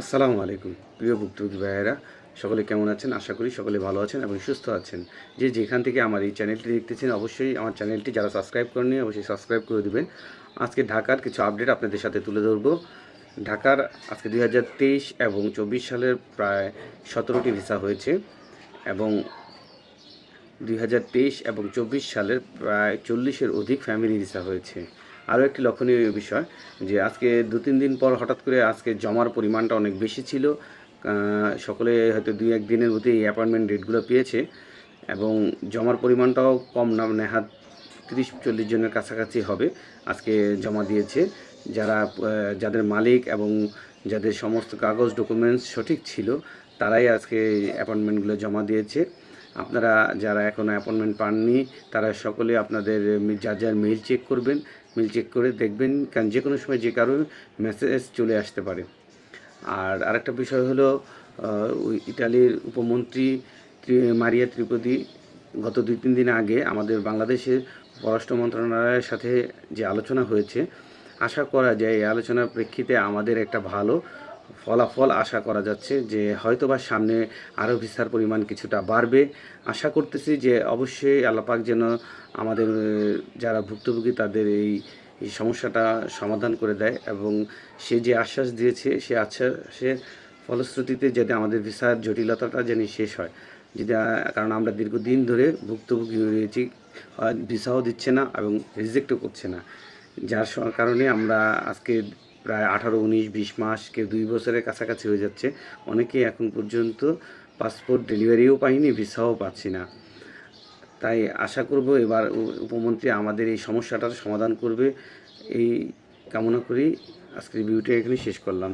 আসসালামু আলাইকুম। প্রিয় ভুক্তভোগী ভাইয়েরা, সকলে কেমন আছেন? আশা করি সকলে ভালো আছেন এবং সুস্থ আছেন। যে যেখান থেকে আমার এই চ্যানেলটি দেখতেছেন, অবশ্যই আমার চ্যানেলটি যারা সাবস্ক্রাইব করেনি অবশ্যই সাবস্ক্রাইব করে দেবেন। আজকে ঢাকার কিছু আপডেট আপনাদের সাথে তুলে ধরবো। ঢাকার আজকে দুই হাজার তেইশ এবং চব্বিশ সালের প্রায় সতেরোটি ভিসা হয়েছে এবং দুই হাজার তেইশ এবং চব্বিশ সালের প্রায় চল্লিশের অধিক ফ্যামিলি ভিসা হয়েছে। আরও একটি লক্ষণীয় বিষয়, যে আজকে দু তিন দিন পর হঠাৎ করে আজকে জমার পরিমাণটা অনেক বেশি ছিল। সকলে হয়তো দুই এক দিনের মধ্যে এই অ্যাপয়েন্টমেন্ট ডেটগুলো পেয়েছে এবং জমার পরিমাণটাও কম না নেহাত তিরিশ চল্লিশ জনের কাছাকাছি হবে আজকে জমা দিয়েছে। যারা যাদের মালিক এবং যাদের সমস্ত কাগজ ডকুমেন্টস সঠিক ছিল, তারাই আজকে অ্যাপয়েন্টমেন্টগুলো জমা দিয়েছে। আপনারা যারা এখনও অ্যাপয়েন্টমেন্ট পাননি, তারা সকলে আপনাদের যার যার মেইল চেক করবেন। মেইল চেক করে দেখবেন, কারণ যে কোনো সময় যে কারও মেসেজ চলে আসতে পারে। আর আরেকটা বিষয় হলো ইটালির উপমন্ত্রী মারিয়া ত্রিপদী গত দুই তিন দিন আগে আমাদের বাংলাদেশের পররাষ্ট্র মন্ত্রণালয়ের সাথে যে আলোচনা হয়েছে, আশা করা যায় এই আলোচনার প্রেক্ষিতে আমাদের একটা ভালো ফলাফল আশা করা যাচ্ছে যে হয়তোবা সামনে আরও ভিসার পরিমাণ কিছুটা বাড়বে। আশা করতেছি যে অবশ্যই আল্লাপাক যেন আমাদের যারা ভুক্তভোগী তাদের এই সমস্যাটা সমাধান করে দেয় এবং সে যে আশ্বাস দিয়েছে, সে আশ্বাসের ফলশ্রুতিতে যাতে আমাদের ভিসার জটিলতাটা যেন শেষ হয়। যদি কারণ আমরা দীর্ঘদিন ধরে ভুক্তভোগী রয়েছি ভিসাও দিচ্ছে না এবং রিজেক্টও করছে না। যার কারণে আমরা আজকে প্রায় আঠারো, উনিশ, বিশ মাস, কেউ দুই বছরের কাছাকাছি হয়ে যাচ্ছে। অনেকে এখন পর্যন্ত পাসপোর্ট ডেলিভারিও পাইনি ভিসাও পাচ্ছি না। তাই আশা করব এবার উপমন্ত্রী আমাদের এই সমস্যাটার সমাধান করবে। এই কামনা করি আজকের ভিডিওটা এখানে শেষ করলাম।